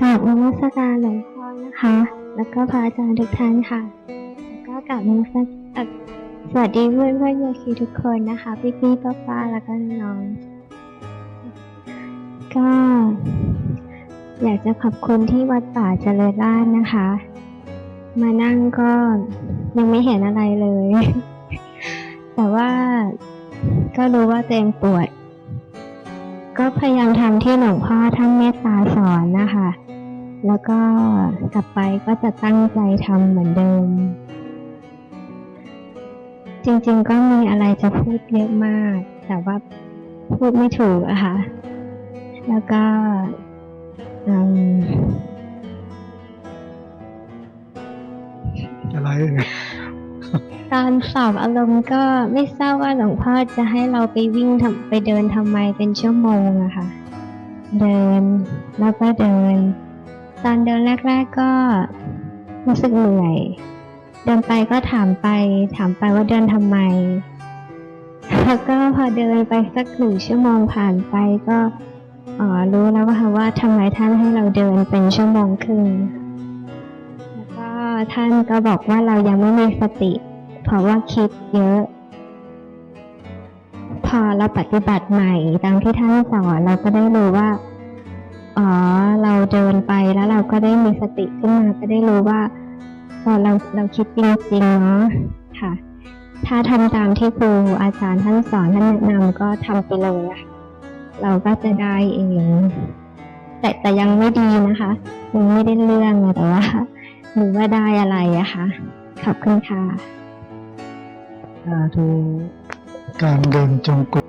กราบนมัสการหลวงพ่อนะคะ แล้วก็พระอาจารย์ทุกท่านค่ะ แล้วก็กราบนมัสการสวัสดีเพื่อนเพื่อนโยคีทุกคนนะคะ พี่พี่ป้าป้าแล้วก็น้องก็ อยากจะขอบคุณที่วัดป่าเจริญราษฎร์นะคะ มานั่งก็ยังไม่เห็นอะไรเลย แต่ว่าก็รู้ว่าตัวเองปวด ก็พยายามทำที่หลวงพ่อท่านเมตตา แล้วก็กลับไปก็จะตั้งใจทำเหมือนเดิม จริงๆ ก็มีอะไรจะพูดเยอะมาก แต่ว่าพูดไม่ถูกอะค่ะ แล้วก็อืมอะไรเอ่ยตอนสอบอารมณ์ก็ไม่ทราบว่าหลวงพ่อจะให้เราไปวิ่งทำไปเดินทำไมเป็นชั่วโมงอะค่ะ เดินแล้วก็เดิน ตอนเดินแรก ๆก็รู้สึกเหนื่อย เดินไปก็ถามไป ถามไปว่าเดินทำไม แล้วก็พอเดินไปสักหนึ่งชั่วโมงผ่านไปก็รู้แล้วว่าว่าทำไมท่านให้เราเดินเป็นชั่วโมงครึ่งแล้วก็ท่านก็บอกว่าเรายังไม่มีสติ เพราะว่าคิดเยอะ พอเราปฏิบัติใหม่ตามที่ท่านสอนเราก็ได้รู้ว่า อ๋อ เราเดินไปแล้วเราก็ได้มีสติขึ้นมาก็ได้รู้ว่าเราเราคิดจริงๆเนาะค่ะ ถ้าทำตามที่ครูอาจารย์ท่านสอนท่านแนะนำก็ทำไปเลยอะเราก็จะได้เองแต่แต่ยังไม่ดีนะคะยังไม่ได้เรื่องอะแต่ว่าหรือว่าได้อะไรอะคะขอบคุณค่ะสาธุการเดินจงกรม